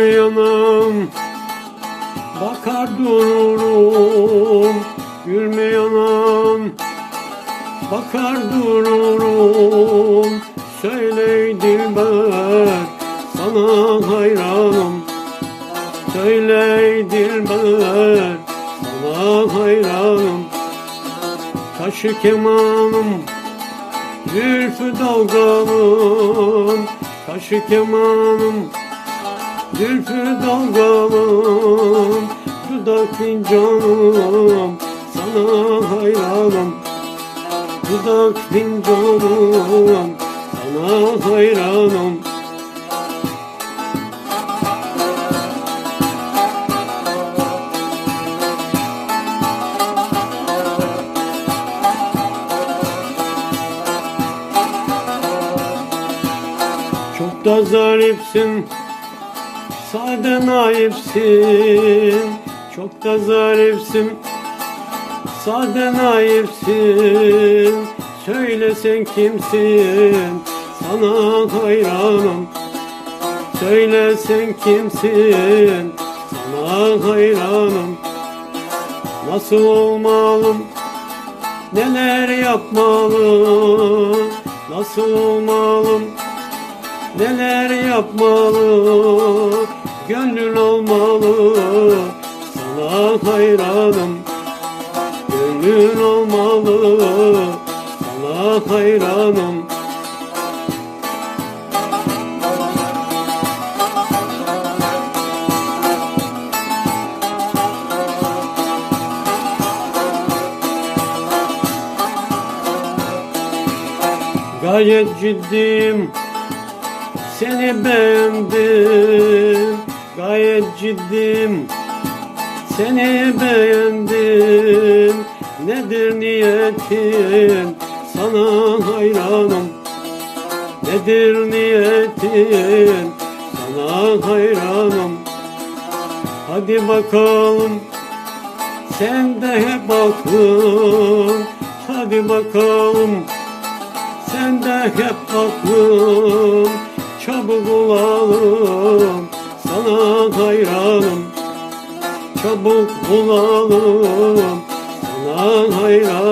yanım Bakar dururum. Gülme yanım Bakar dururum. Söyle dilber Sana hayranım. Söyle dilber Sana hayranım. Taşı kemanım Zülfü dalgalım Taşı kemanım Zülfü dalgalım Dudak fincanım Sana hayranım. Dudak fincanım Sana hayranım. Çok da zarifsin Sade naifsin Çok da zarifsin. Sade naifsin Söyle sen kimsin? Sana hayranım. Söyle sen kimsin? Sana hayranım. Nasıl olmalım? Neler yapmalı Nasıl olmalım Neler yapmalı Gönlün olmalı. Sana hayranım Gönlün olmalı. Sana hayranım. Gayet ciddiyim Seni beğendim Gayet ciddiyim Seni beğendim Nedir niyetin? Sana hayranım. Nedir niyetin? Sana hayranım. Hadi bakalım Sen de hep aklın. Hadi bakalım sen de hep aklım Çabuk olalım Sana hayranım. Çabuk olalım Sana hayranım